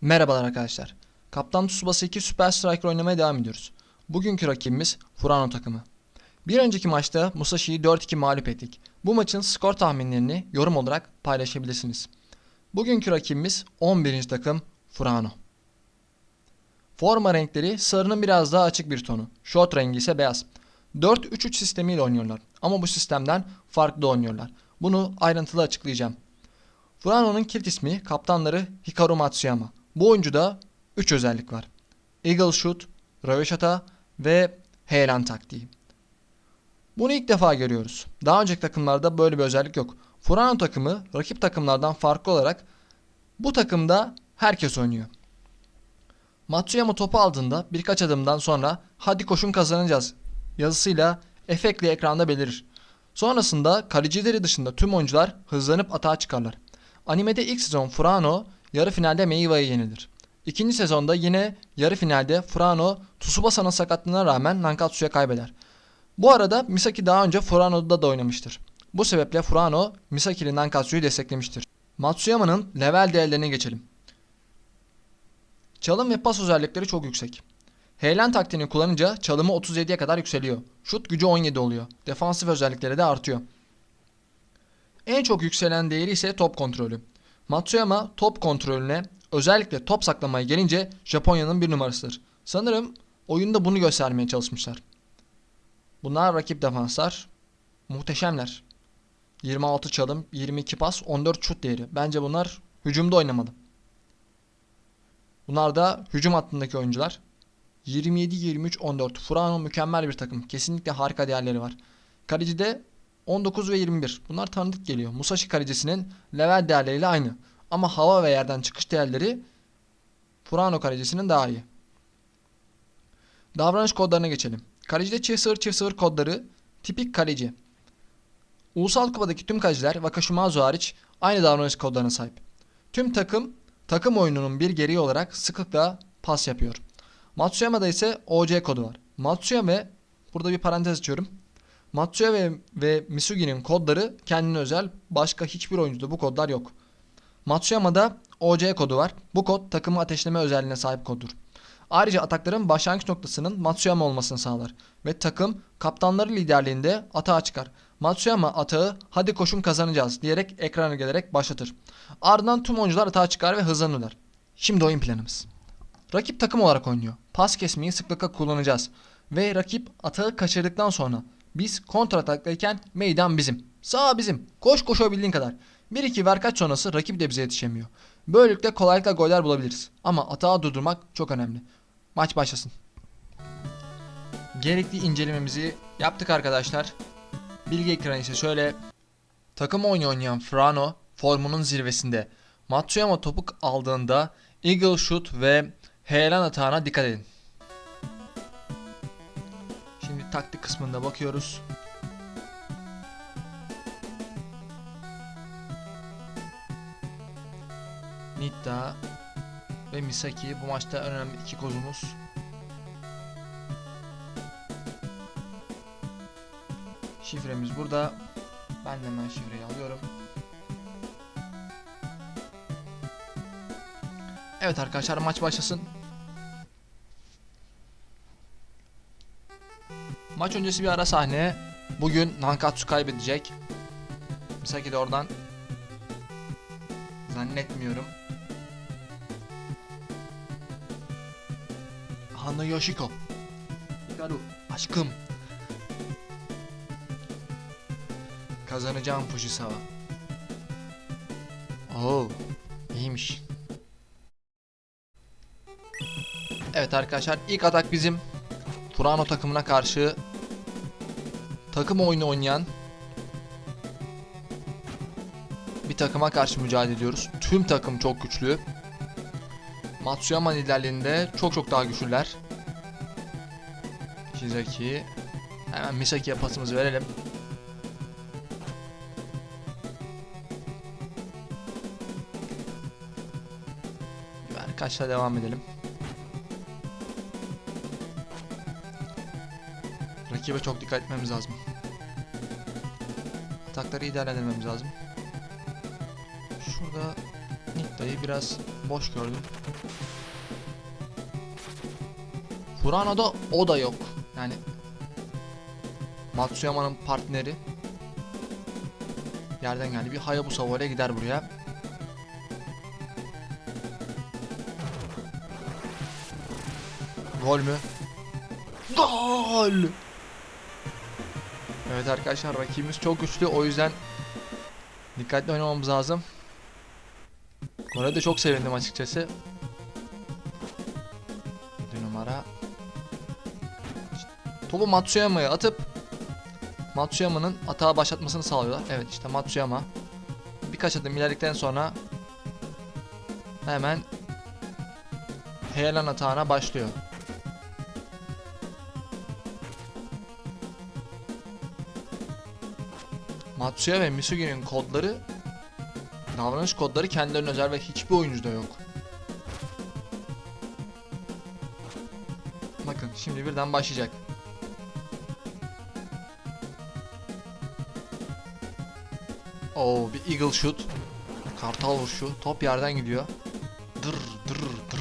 Merhabalar arkadaşlar. Kaptan Tsubasa 2 Super Striker oynamaya devam ediyoruz. Bugünkü rakibimiz Furano takımı. Bir önceki maçta Musashi'yi 4-2 mağlup ettik. Bu maçın skor tahminlerini yorum olarak paylaşabilirsiniz. Bugünkü rakibimiz 11. takım Furano. Forma renkleri sarının biraz daha açık bir tonu. Short rengi ise beyaz. 4-3-3 sistemiyle oynuyorlar ama bu sistemden farklı oynuyorlar. Bunu ayrıntılı açıklayacağım. Furano'nun kilit ismi kaptanları Hikaru Matsuyama. Bu oyuncuda 3 özellik var. Eagle Shoot, Röveşata ve Heyelan taktiği. Bunu ilk defa görüyoruz. Daha önceki takımlarda böyle bir özellik yok. Furano takımı rakip takımlardan farklı olarak bu takımda herkes oynuyor. Matsuyama topu aldığında birkaç adımdan sonra hadi koşun kazanacağız yazısıyla efektli ekranda belirir. Sonrasında kalecileri dışında tüm oyuncular hızlanıp atağa çıkarlar. Animede ilk sezon Furano yarı finalde Meiva'ya yenilir. İkinci sezonda yine yarı finalde Furano Tsubasa'nın sakatlığına rağmen Nankatsu'ya kaybeder. Bu arada Misaki daha önce Furano'da da oynamıştır. Bu sebeple Furano Misaki'li Nankatsu'yu desteklemiştir. Matsuyama'nın level değerlerine geçelim. Çalım ve pas özellikleri çok yüksek. Heyelan taktiğini kullanınca çalımı 37'ye kadar yükseliyor. Şut gücü 17 oluyor. Defansif özellikleri de artıyor. En çok yükselen değeri ise top kontrolü. Matsuyama top kontrolüne özellikle top saklamaya gelince Japonya'nın bir numarasıdır. Sanırım oyunda bunu göstermeye çalışmışlar. Bunlar rakip defanslar. Muhteşemler. 26 çalım, 22 pas, 14 şut değeri. Bence bunlar hücumda oynamalı. Bunlar da hücum hattındaki oyuncular. 27-23-14. Furano mükemmel bir takım. Kesinlikle harika değerleri var. Kalecide 19 ve 21. Bunlar tanıdık geliyor. Musashi kalecisinin level değerleriyle aynı. Ama hava ve yerden çıkış değerleri Furano kalecisinin daha iyi. Davranış kodlarına geçelim. Kalecide çift sıfır çift sıfır kodları tipik kaleci. Ulusal kupadaki tüm kaleciler Wakashimazu hariç aynı davranış kodlarına sahip. Tüm takım takım oyununun bir gereği olarak sıklıkla pas yapıyor. Matsuyama'da ise OC kodu var. Matsuyama burada bir parantez açıyorum. Matsuya ve, ve Misugi'nin kodları kendine özel. Başka hiçbir oyuncuda bu kodlar yok. Matsuyama'da OC kodu var. Bu kod takımı ateşleme özelliğine sahip koddur. Ayrıca atakların başlangıç noktasının Matsuyama olmasını sağlar. Ve takım kaptanları liderliğinde atağa çıkar. Matsuyama atağı hadi koşun kazanacağız diyerek ekrana gelerek başlatır. Ardından tüm oyuncular atağa çıkar ve hızlanırlar. Şimdi oyun planımız. Rakip takım olarak oynuyor. Pas kesmeyi sıklıkla kullanacağız. Ve rakip atağı kaçırdıktan sonra biz kontra ataktayken meydan bizim. Sağ bizim. Koş koşabildiğin kadar. 1-2 verkaç sonrası rakip de bize yetişemiyor. Böylelikle kolaylıkla goller bulabiliriz. Ama atağı durdurmak çok önemli. Maç başlasın. Gerekli incelememizi yaptık arkadaşlar. Bilgi ekranı ise şöyle. Takım oyunu oynayan Frano formunun zirvesinde. Matsuyama topu aldığında Eagle Shoot ve heyelan atağına dikkat edin. Taktik kısmında bakıyoruz. Nitta ve Misaki bu maçta önemli iki kozumuz. Şifremiz burada. Ben de hemen şifreyi alıyorum. Evet arkadaşlar maç başlasın. Maç öncesi bir ara sahne. Bugün Nankatsu kaybedecek. Misaki de oradan. Zannetmiyorum. Hana Yoshiko. Hikaru aşkım. Kazanacağım Fujisawa. Oo, iyiymiş. Evet arkadaşlar ilk atak bizim. Furano takımına karşı takım oyunu oynayan bir takıma karşı mücadele ediyoruz. Tüm takım çok güçlü. Matsuyama liderliğinde çok çok daha güçlüler. Shizaki. Hemen Misaki'ye pasımızı verelim. Kaçla devam edelim. Rakibe çok dikkat etmemiz lazım. Atakları iyi değerlendirmemiz lazım. Şurada Nitta'yı biraz boş gördüm. Furano'da o da yok. Yani Matsuyama'nın partneri yerden geldi. Bir Hayabusa oraya gider buraya. Gol mü? Gol! Evet arkadaşlar rakibimiz çok güçlü o yüzden dikkatli oynamamız lazım. Gole de çok sevindim açıkçası. Bir numara. Topu Matsuyama'ya atıp Matsuyama'nın atağa başlatmasını sağlıyorlar. Evet işte Matsuyama. Birkaç adım ilerledikten sonra hemen Heyelan atağına başlıyor. Matsuya ve Misugi'nin kodları davranış kodları kendilerine özel ve hiçbir oyuncuda yok. Bakın şimdi birden başlayacak. Oo bir eagle shoot. Kartal vuruşu. Top yerden gidiyor. Dır dır dır.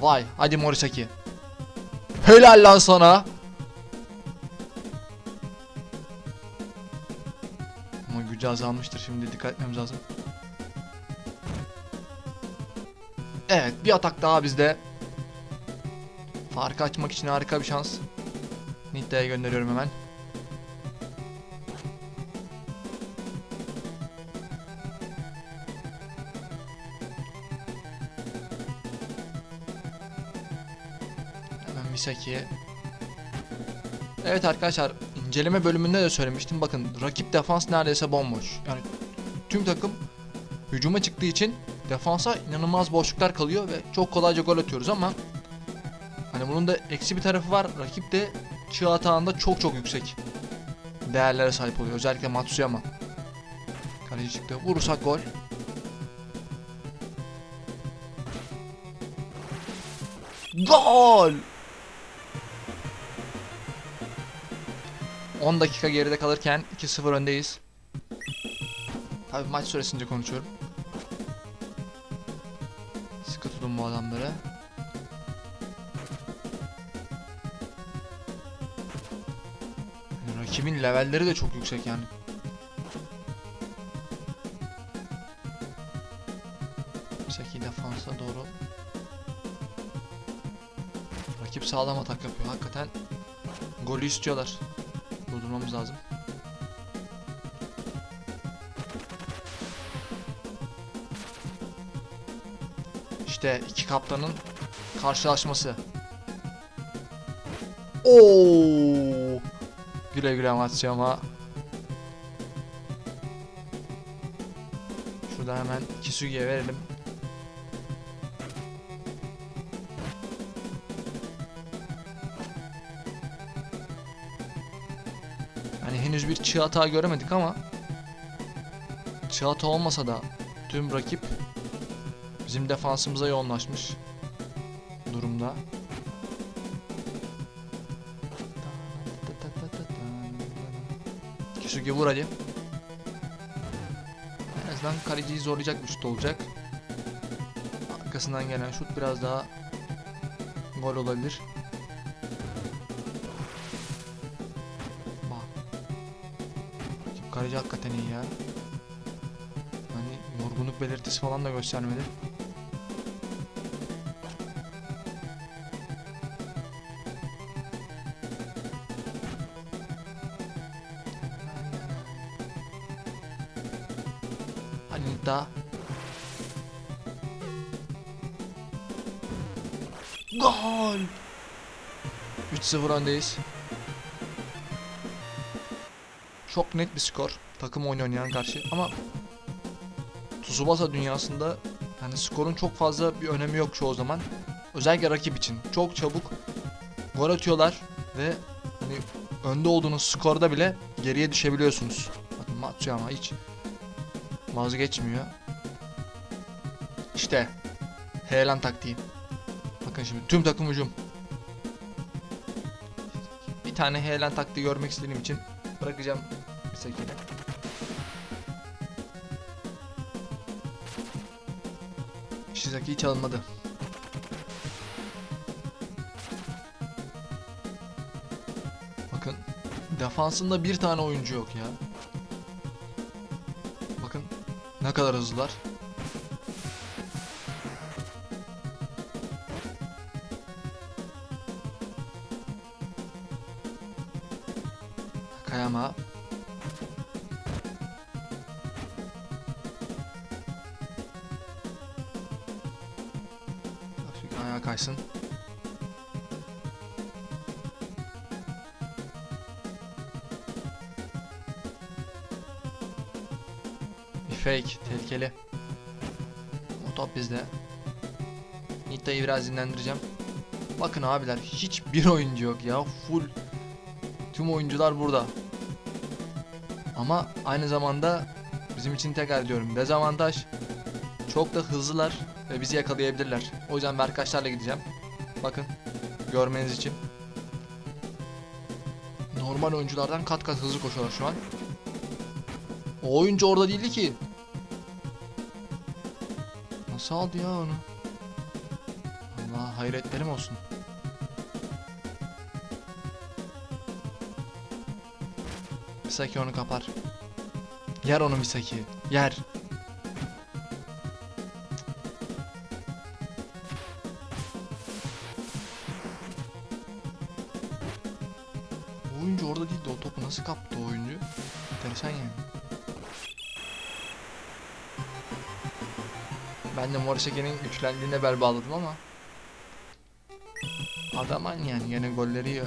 Vay hadi Morisaki. Helal lan sana. Azalmıştır şimdi dikkat etmemiz lazım. Evet bir atak daha bizde. Farkı açmak için harika bir şans. Nitta'ya gönderiyorum hemen. Hemen Misaki'ye. Evet arkadaşlar inceleme bölümünde de söylemiştim. Bakın rakip defans neredeyse bomboş. Yani tüm takım hücuma çıktığı için defansa inanılmaz boşluklar kalıyor ve çok kolayca gol atıyoruz ama hani bunun da eksi bir tarafı var. Rakip de çığ atağında çok çok yüksek değerlere sahip oluyor. Özellikle Matsuyama. Kaleci çıktı. Vurursak gol. Gol! 10 dakika geride kalırken 2-0 öndeyiz. Tabii maç süresince konuşuyorum. Sıkı tutun bu adamları. Yani rakibin levelleri de çok yüksek yani. Seki defansa doğru. Rakip sağlam atak yapıyor. Hakikaten golü istiyorlar. Durdurmamız lazım. İşte iki kaptanın karşılaşması. Oo! Güle güle Matsuyama. Şurada hemen Kisugi'ye verelim. Henüz bir çığ hata göremedik ama çığ hata olmasa da tüm rakip bizim defansımıza yoğunlaşmış durumda. Kisugi vur hadi. En azından kaleciyi zorlayacak bir şut olacak. Arkasından gelen şut biraz daha gol olabilir. Kaleci hakikaten iyi ya. Hani yorgunluk belirtisi falan da göstermedi. Daha. Gol! 3-0 öndeyiz. Çok net bir skor. Takım oyunu oynayan karşı ama Tsubasa dünyasında yani skorun çok fazla bir önemi yok çoğu zaman. Özellikle rakip için. Çok çabuk gol atıyorlar ve hani önde olduğunuz skorda bile geriye düşebiliyorsunuz. Bakın Matsuyama hiç vazgeçmiyor. İşte heyelan taktiği. Bakın şimdi tüm takım hücum. Bir tane heyelan taktiği görmek istediğim için bırakacağım çekelim. Shizaki hiç alınmadı. Bakın defansında bir tane oyuncu yok ya. Bakın ne kadar hızlılar. Kayama kaysın. Fake, tehlikeli. O top bizde. Nitta'yı biraz dinlendireceğim. Bakın abiler hiçbir oyuncu yok ya. Full tüm oyuncular burada. Ama aynı zamanda bizim için tekrar diyorum dezavantaj. Çok da hızlılar ve bizi yakalayabilirler. O yüzden ben arkadaşlarla gideceğim. Bakın görmeniz için. Normal oyunculardan kat kat hızlı koşuyorlar şu an. O oyuncu orada değildi ki. Nasıl aldı ya onu? Allah hayretlerim olsun. Misaki onu kapar. Yer onu Misaki. Yer. Ben de Morisaki'nin güçlendiğine bel bağladım ama Adaman yani yine golleri yiyor.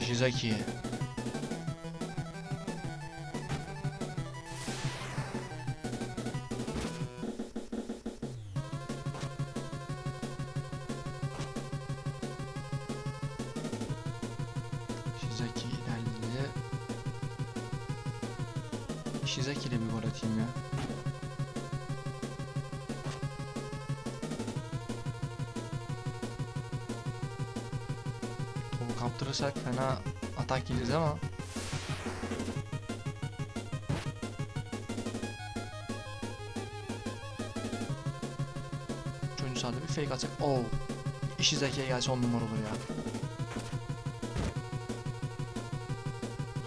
Shizaki. Kaptırırsak fena atak yiyeceğiz ama. Üçüncü sahada bir fake atacak. Oo. Ishizaki'ye gelse on numara olur ya.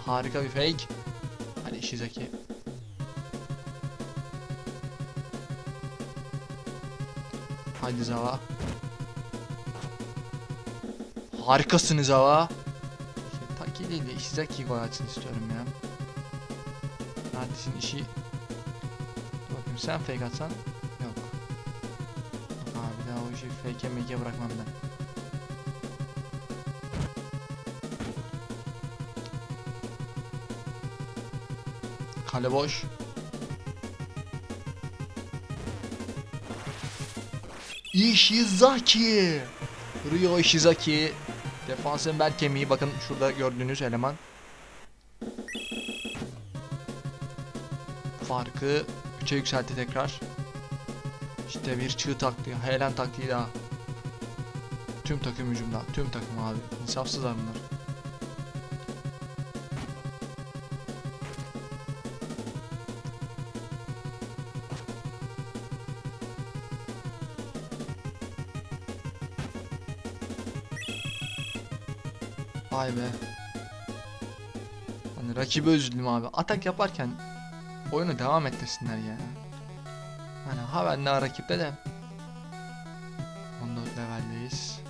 Harika bir fake. Hadi Ishizaki. Haydi Zawa. Harikasın Zawa. Taki değil de Ishizaki atsın istiyorum ya. Neredesin işi? Bakayım sen fake atsan. Yok abi daha o işi fake'e make'e bırakmam ben. Kale boş. Ishizaki. Ryo Ishizaki. Defansın bel kemiği bakın şurada gördüğünüz eleman. Farkı 3'e yükseltti tekrar. İşte bir çığ taktiği, helen taktiği daha. Tüm takım hücumda, tüm takım abi. İnsafsızlar bunlar. Vay be. Hani rakibi üzüldüm abi. Atak yaparken oyunu devam ettirsinler ya. Hani ha ben daha rakipte de 14 leveldeyiz.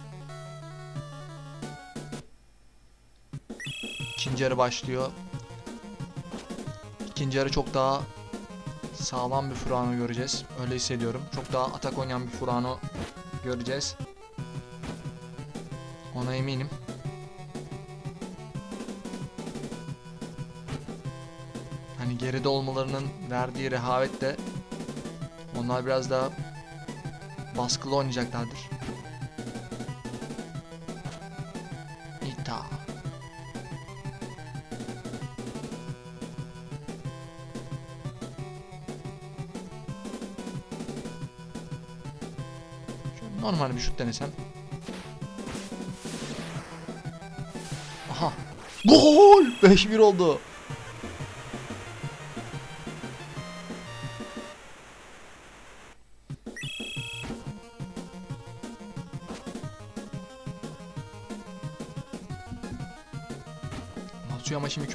İkinci yarı başlıyor. İkinci yarı çok daha sağlam bir Furano göreceğiz. Öyle hissediyorum. Çok daha atak oynayan bir Furano göreceğiz. Ona eminim. geride olmalarının verdiği rehavet de onlar biraz daha baskılı oynayacaklardır. Normal bir şut denesem. Aha. Gol! 5-1 oldu.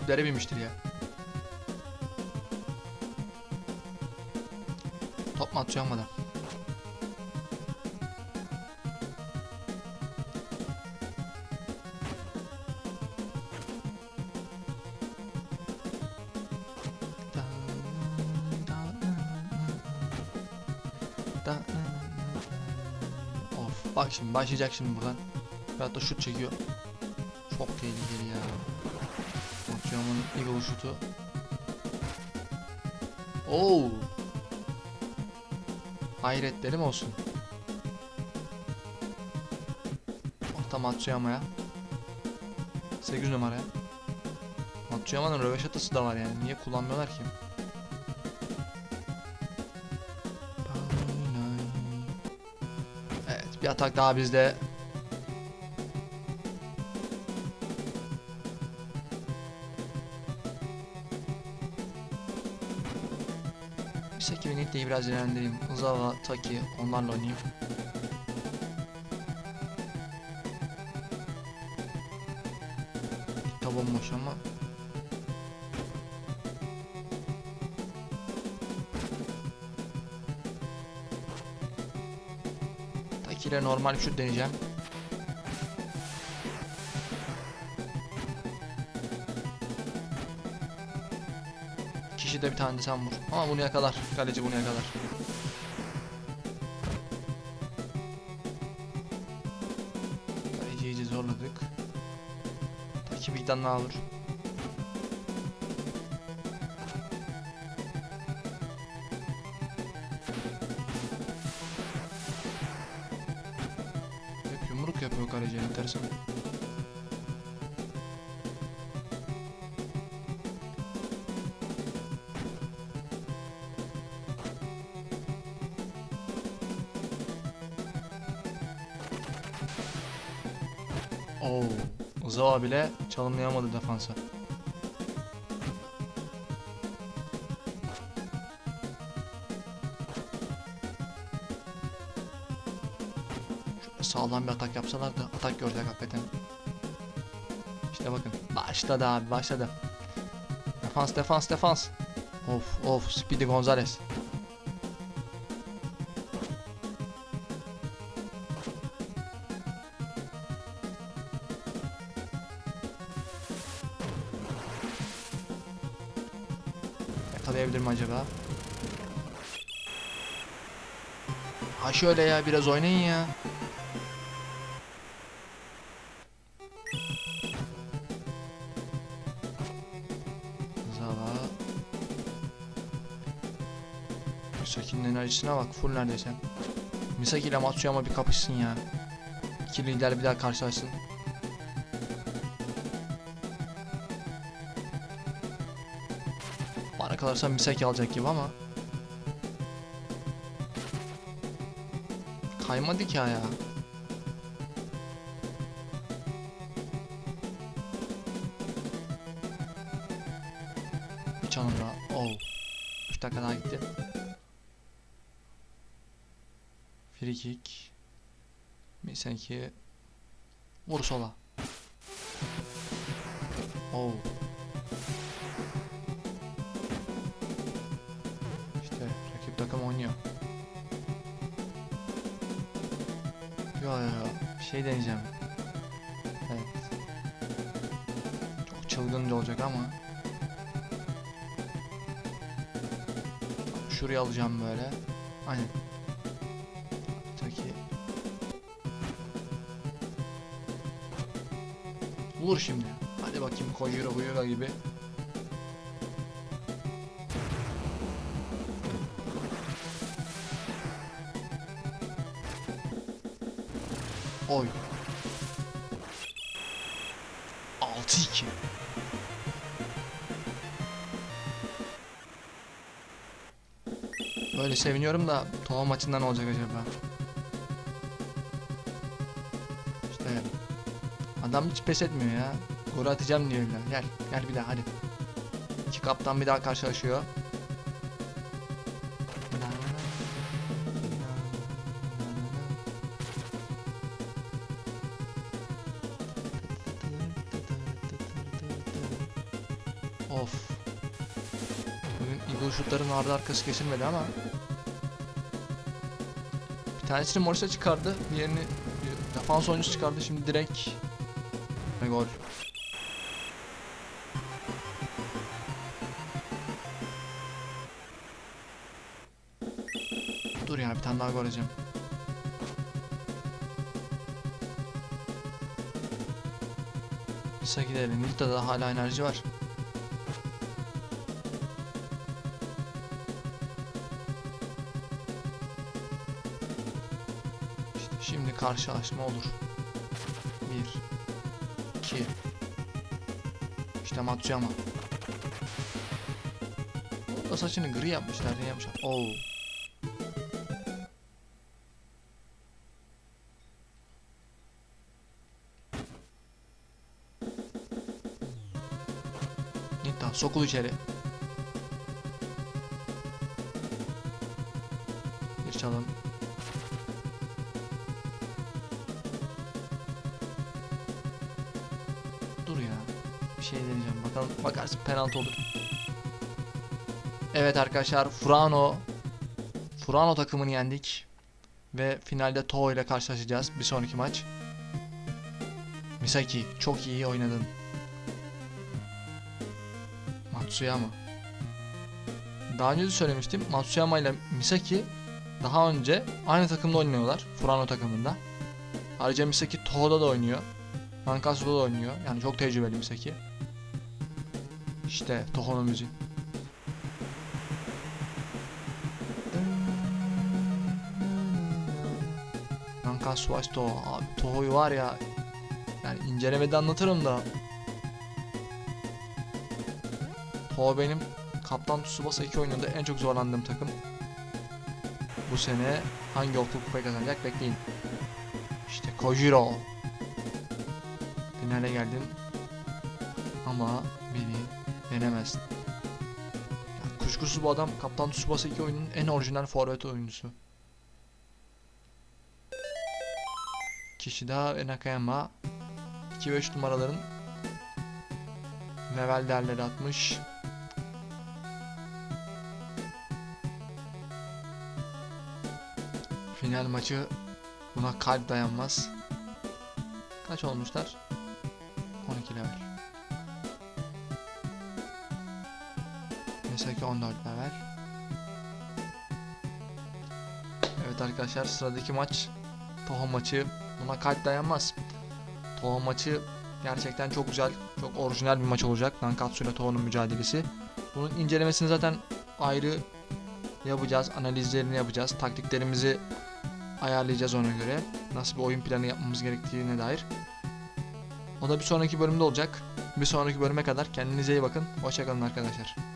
Küplere binmiştir ya. Top Matsuyama'da. Of bak şimdi başlayacak şimdi buradan. Da şut çekiyor. Çok tehlikeli ya. Matsuyama'nın Eagle şutu. Oo. Hayretlerim olsun. Orta Matsuyama'ya. 8 numaraya. Matsuyama'nın röveşatası da var yani. Niye kullanmıyorlar ki? Evet bir atak daha bizde. Seki ve Nitte'yi biraz ilerlendireyim. Uzawa, Taki onlarla oynayayım. Nitte bomboş ama. İle normal şut deneyeceğim. De bir tane de sen vur. Ama bunu yakalar. Kaleci bunu yakalar. Kaleci zorladık. Taki bir tane daha vur. Yumruk yapıyor kaleci enteresan. Uzawa bile çalımlayamadı defansa. Sağlam bir atak yapsalar da atak görecek hakikaten. İşte bakın başladı abi başladı. Defans defans defans. Of of Speedy Gonzales. Acaba? Ha şöyle ya biraz oynayın ya. Zava. Misaki'nin enerjisine bak full neredeyse. Misaki ile Matsuyama bir kapışsın ya. İki lider bir daha karşılaşsın. Kalırsa Misaki alacak gibi ama. Kaymadı ki ayağı. Bir canım daha. Oh. 3 dakika daha gitti. Free kick. Misaki. Vur sola. Oh. Yo yo. Bir şey deneyeceğim. Evet. Çok çılgınca olacak ama. Şuraya alacağım böyle. Aynen. Taki. Vur şimdi. Hadi bakayım Kojiro Buyura gibi. Oy. 6-2. Böyle seviniyorum da Tova maçında ne olacak acaba? İşte adam hiç pes etmiyor ya. Gol atacağım diyor illa. Gel. Gel bir daha hadi. İki kaptan bir daha karşılaşıyor. Şutların ardı arkası kesilmedi ama. Bir tanesini Morris'e çıkardı. Diğerini bir defans oyuncusu çıkardı. Şimdi direkt ve gol. Dur ya bir tane daha gol atacağım. Kısa gidelim. Nilta'da da hala enerji var. Karşılaşma olur. Bir, iki. İşte Matsuyama. O saçını gri yapmışlar, ne yapmışlar? Oo. Nita sokul içeri. Bir çalım. Bakalım bakarsın penaltı olur. Evet arkadaşlar Furano Furano takımını yendik. Ve finalde Toho ile karşılaşacağız bir sonraki maç. Misaki çok iyi oynadın. Matsuyama. Daha önce de söylemiştim. Matsuyama ile Misaki daha önce aynı takımda oynuyorlar. Furano takımında. Ayrıca Misaki Toho'da da oynuyor. Nankatsu'da da oynuyor. Yani çok tecrübeli Misaki. İşte Toho'nun müziği. Nankatsu Watch Toho. Abi Toho'yu var ya yani incelemede anlatırım da Toho benim Kaptan Tsubasa 2 oyununda en çok zorlandığım takım. Bu sene hangi okul kupayı kazanacak bekleyin. İşte Kojiro. Finale geldin. Ama yenemezsin. Ya kuşkusuz bu adam Kaptan Tsubasa 2 oyunun en orijinal forvet oyuncusu. Kishida ve Nakayama 2 ve 3 numaraların level değerleri atmış. Final maçı buna kalp dayanmaz. Kaç olmuşlar? 12 level. 14 level. Evet arkadaşlar sıradaki maç Toho maçı. Buna kalp dayanmaz. Toho maçı gerçekten çok güzel, çok orijinal bir maç olacak. Nankatsu ile Toho'nun mücadelesi. Bunun incelemesini zaten ayrı yapacağız, analizlerini yapacağız, taktiklerimizi ayarlayacağız ona göre. Nasıl bir oyun planı yapmamız gerektiğine dair. O da bir sonraki bölümde olacak. Bir sonraki bölüme kadar kendinize iyi bakın. Hoşçakalın arkadaşlar.